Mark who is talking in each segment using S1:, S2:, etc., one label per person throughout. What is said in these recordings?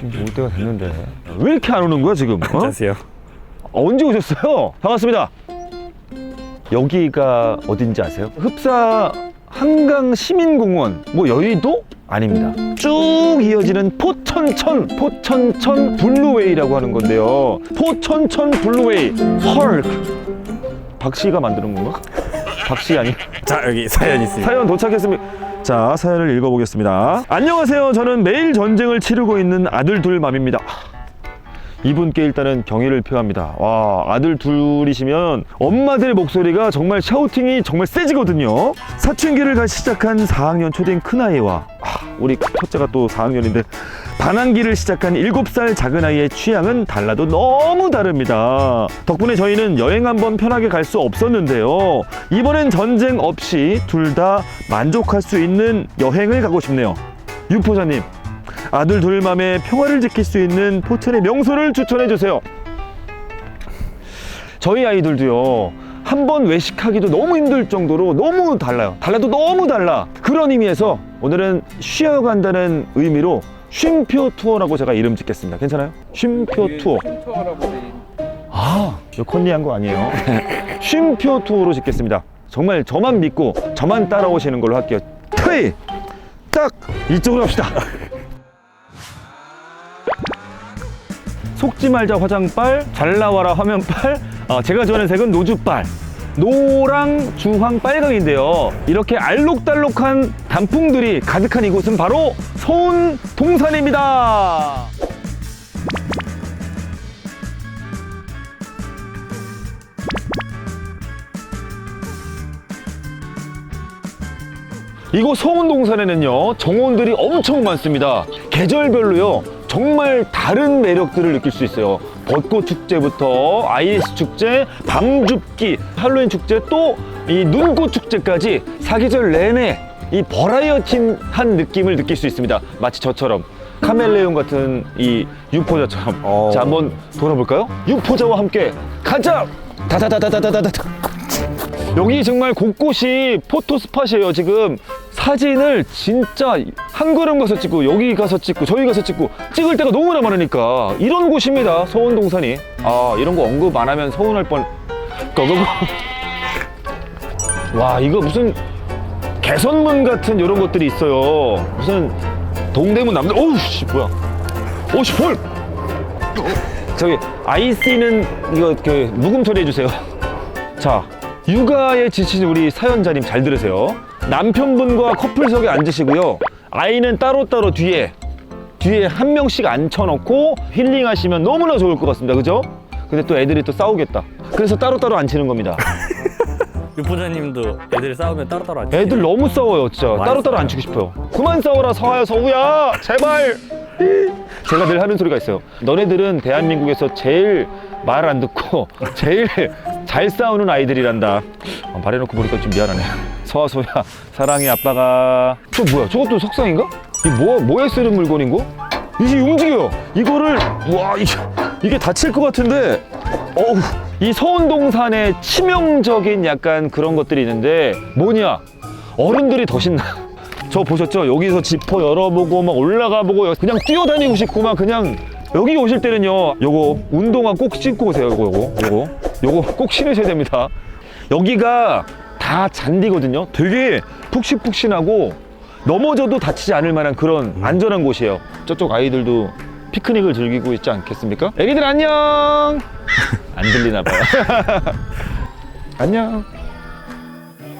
S1: 지금 올 때가 됐는데 왜 이렇게 안 오는 거야 지금? 어?
S2: 안녕하세요.
S1: 어, 언제 오셨어요? 반갑습니다. 여기가 어딘지 아세요? 흡사 한강 시민공원 뭐 여의도 아닙니다. 쭉 이어지는 포천천 포천천 블루웨이라고 하는 건데요. 포천천 블루웨이 헐크 박씨가 만드는 건가? 박씨 아니?
S2: 자 여기 사연 있습니다.
S1: 사연 도착했습니다. 자, 사연을 읽어보겠습니다. 안녕하세요. 저는 매일 전쟁을 치르고 있는 아들 둘 맘입니다. 이분께 일단은 경의를 표합니다. 와, 아들 둘이시면 엄마들 목소리가 정말 샤우팅이 정말 세지거든요. 사춘기를 가 시작한 4학년 초딩 큰 아이와 아, 우리 첫째가 또 4학년인데 반항기를 시작한 7살 작은 아이의 취향은 달라도 너무 다릅니다. 덕분에 저희는 여행 한번 편하게 갈 수 없었는데요. 이번엔 전쟁 없이 둘 다 만족할 수 있는 여행을 가고 싶네요. 유포자님, 아들 둘 맘에 평화를 지킬 수 있는 포천의 명소를 추천해 주세요. 저희 아이들도요. 한번 외식하기도 너무 힘들 정도로 너무 달라요. 달라도 너무 달라. 그런 의미에서 오늘은 쉬어간다는 의미로 쉼표 투어라고 제가 이름 짓겠습니다. 괜찮아요? 쉼표 투어. 아, 이거 컨디한 거 아니에요? 쉼표 투어로 짓겠습니다. 정말 저만 믿고 저만 따라오시는 걸로 할게요. 트이! 딱! 이쪽으로 갑시다. 속지 말자 화장빨, 잘 나와라 화면빨, 어, 제가 좋아하는 색은 노주빨. 노랑, 주황, 빨강인데요. 이렇게 알록달록한 단풍들이 가득한 이곳은 바로 서운 동산입니다. 이곳 서운동산에는요 정원들이 엄청 많습니다 계절별로요 정말 다른 매력들을 느낄 수 있어요 벚꽃 축제부터 IS 축제, 밤줍기, 할로윈 축제 또 이 눈꽃 축제까지 사계절 내내 이 버라이어티한 느낌을 느낄 수 있습니다 마치 저처럼 카멜레온 같은 이 유포자처럼
S2: 어.
S1: 자 한번 돌아볼까요? 유포자와 함께 가자 다다다다다다다다 여기 정말 곳곳이 포토 스팟이에요. 지금 사진을 진짜 한 걸음 가서 찍고 여기 가서 찍고 저기 가서 찍고 찍을 때가 너무나 많으니까 이런 곳입니다. 서원동산이. 아 이런 거 언급 안 하면 서운할 뻔. 고고고. 와 이거 무슨 개선문 같은 이런 것들이 있어요. 무슨 동대문 남들. 오우 씨 뭐야? 오씨 볼. 저기 IC는 이거 그 묵음 처리해 주세요. 자, 육아에 지친 우리 사연자님 잘 들으세요. 남편분과 커플석에 앉으시고요. 아이는 따로따로 뒤에 뒤에 한 명씩 앉혀놓고 힐링하시면 너무나 좋을 것 같습니다. 그죠? 근데 또 애들이 또 싸우겠다. 그래서 따로따로 앉히는 겁니다.
S2: 유포자님도 애들 싸우면 따로따로 앉히세요.
S1: 애들 너무 싸워요, 진짜. 따로따로. 앉히고 싶어요. 그만 싸워라, 서하야, 서우야! 제발! 제가 늘 하는 소리가 있어요. 너네들은 대한민국에서 제일 말 안 듣고 제일 잘 싸우는 아이들이란다. 아, 말해놓고 보니까 좀 미안하네. 서하, 서우야, 사랑해, 아빠가. 저 뭐야, 저것도 석상인가? 이 뭐, 뭐에 쓰는 물건인고? 이게 움직여! 이거를, 와, 이게, 이게 다칠 것 같은데, 어우, 이 서운동산의 치명적인 약간 그런 것들이 있는데, 뭐냐? 어른들이 더 신나. 저 보셨죠? 여기서 지퍼 열어보고 막 올라가 보고 그냥 뛰어다니고 싶고 막 그냥 여기 오실 때는요 요거 운동화 꼭 신고 오세요 요거 요거 요거 요거 꼭 신으셔야 됩니다 여기가 다 잔디거든요. 되게 푹신푹신하고 넘어져도 다치지 않을 만한 그런 안전한 곳이에요. 저쪽 아이들도 피크닉을 즐기고 있지 않겠습니까? 애기들 안녕! 안 들리나 봐요. 안녕!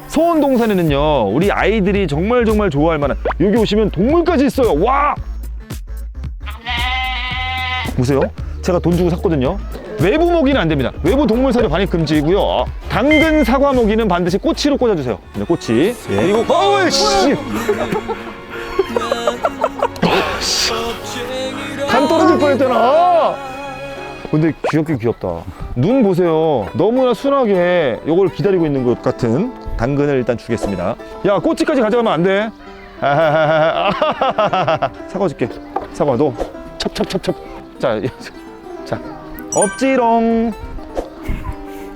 S1: 소원동산에는요 우리 아이들이 정말 정말 좋아할 만한 여기 오시면 동물까지 있어요. 와! 보세요. 제가 돈 주고 샀거든요 외부 모기는 안 됩니다 외부 동물 사료 반입 금지이고요 당근 사과 모기는 반드시 꼬치로 꽂아주세요 네, 꼬치 그리고 어이씨 간 떨어질 뻔했잖아 근데 귀엽긴 귀엽다. 눈 보세요. 너무나 순하게 이걸 기다리고 있는 것 같은 당근을 일단 주겠습니다. 야, 꼬치까지 가져가면 안 돼. 사과 줄게. 사과 너. 첩첩첩첩. 자, 자. 엎지롱.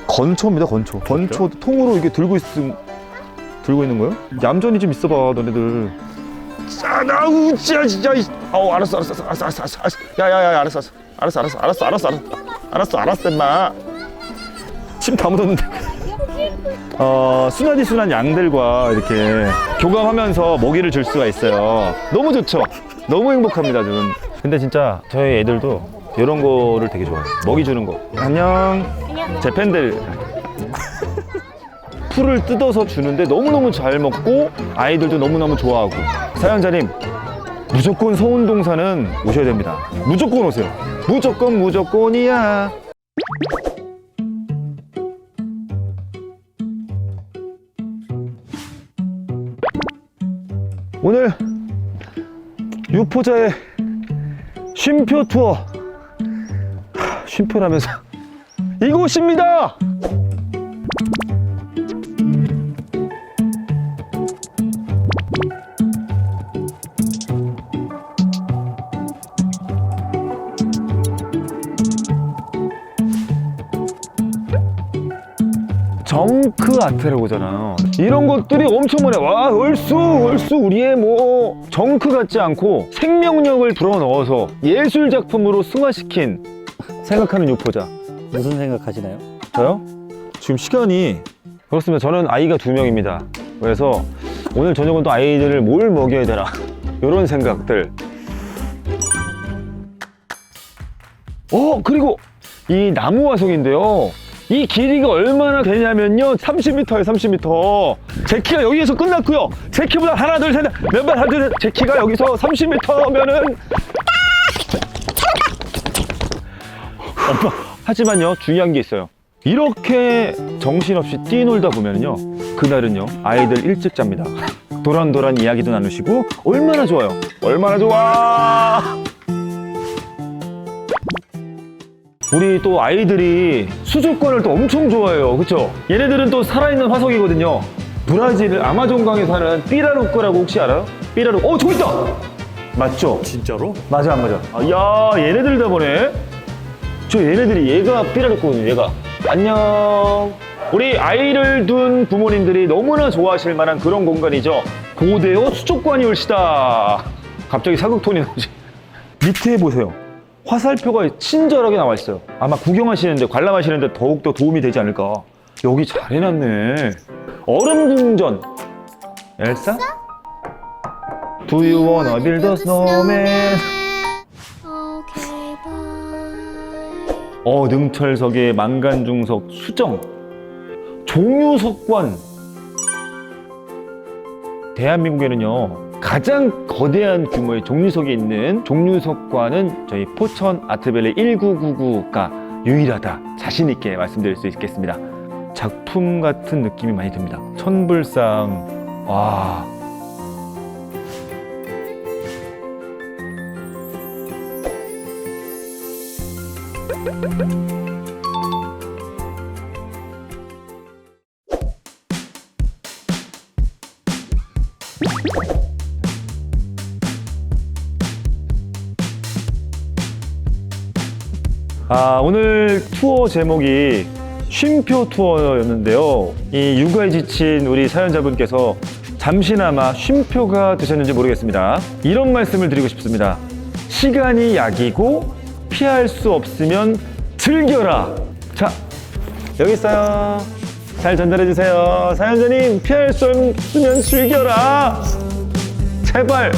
S1: 건초입니다 건초 건초 통으로 이게 들고 있 들고 있는 거예요? 얌전히 좀 있어봐 너네들 짜나우 진짜 진짜 이- 아우 알았어 알았어 알았어 알았어 알았어 알았어 야야야 알았어 알았어 알았어 알았어 알았어 알았어 알았어 알았어 임마 침다 묻었는데 어 순하디 순한 양들과 이렇게 교감하면서 먹이를 줄 수가 있어요 너무 좋죠 너무 행복합니다 저는 근데 진짜 저희 애들도 이런 거를 되게 좋아해요. 먹이 주는 거. 안녕. 제 팬들. 풀을 뜯어서 주는데 너무너무 잘 먹고 아이들도 너무너무 좋아하고. 사연자님 무조건 서운동사는 오셔야 됩니다. 무조건 오세요. 무조건 무조건이야. 오늘 유포자의 쉼표 투어 하, 쉼표라면서 이곳입니다 정크 아트라고 하잖아요. 이런 것들이 엄청 많아요. 와, 얼쑤, 얼쑤, 우리의 뭐, 정크 같지 않고 생명력을 불어넣어서 예술 작품으로 승화시킨 생각하는 유포자.
S2: 무슨 생각하시나요?
S1: 저요? 지금 시간이 그렇습니다. 저는 아이가 두 명입니다. 그래서 오늘 저녁은 또 아이들을 뭘 먹여야 되나 이런 생각들. 어 그리고 이 나무 화석인데요. 이 길이가 얼마나 되냐면요 30m예요 30m 제 키가 여기에서 끝났고요 제 키보다 하나 둘셋넷발 하나 둘셋제 키가 여기서 30m면은 하지만요 중요한 게 있어요 이렇게 정신없이 뛰놀다 보면요 그날은요 아이들 일찍 잡니다 도란도란 이야기도 나누시고 얼마나 좋아요 얼마나 좋아 우리 또 아이들이 수족관을 또 엄청 좋아해요 그쵸 얘네들은 또 살아있는 화석이거든요 브라질 아마존강에 사는 삐라루크라고 혹시 알아요? 삐라루 어 저기 있다 맞죠?
S2: 진짜로?
S1: 맞아 안 맞아? 아, 야 얘네들 다 보네. 저 얘네들이 얘가 삐라렸거든요. 얘가. 안녕. 우리 아이를 둔 부모님들이 너무나 좋아하실 만한 그런 공간이죠. 고대어 수족관이 올시다. 갑자기 사극톤이 나오지. 밑에 보세요. 화살표가 친절하게 나와 있어요. 아마 구경하시는데 관람하시는데 더욱더 도움이 되지 않을까. 여기 잘 해놨네. 얼음궁전. 엘사? Do you wanna build a snowman? 어, 능철석의 망간중석 수정. 종유석관. 대한민국에는요 가장 거대한 규모의 종유석이 있는 종유석관은 저희 포천 아트밸리 1999가 유일하다. 자신 있게 말씀드릴 수 있겠습니다. 작품 같은 느낌이 많이 듭니다. 천불상. 와 아, 오늘 투어 제목이 쉼표 투어였는데요. 이 육아에 지친 우리 사연자분께서 잠시나마 쉼표가 되셨는지 모르겠습니다. 이런 말씀을 드리고 싶습니다. 시간이 약이고 피할 수 없으면 즐겨라. 자, 여기 있어요. 잘 전달해 주세요. 사연자님, 피할 수 없으면 즐겨라. 제발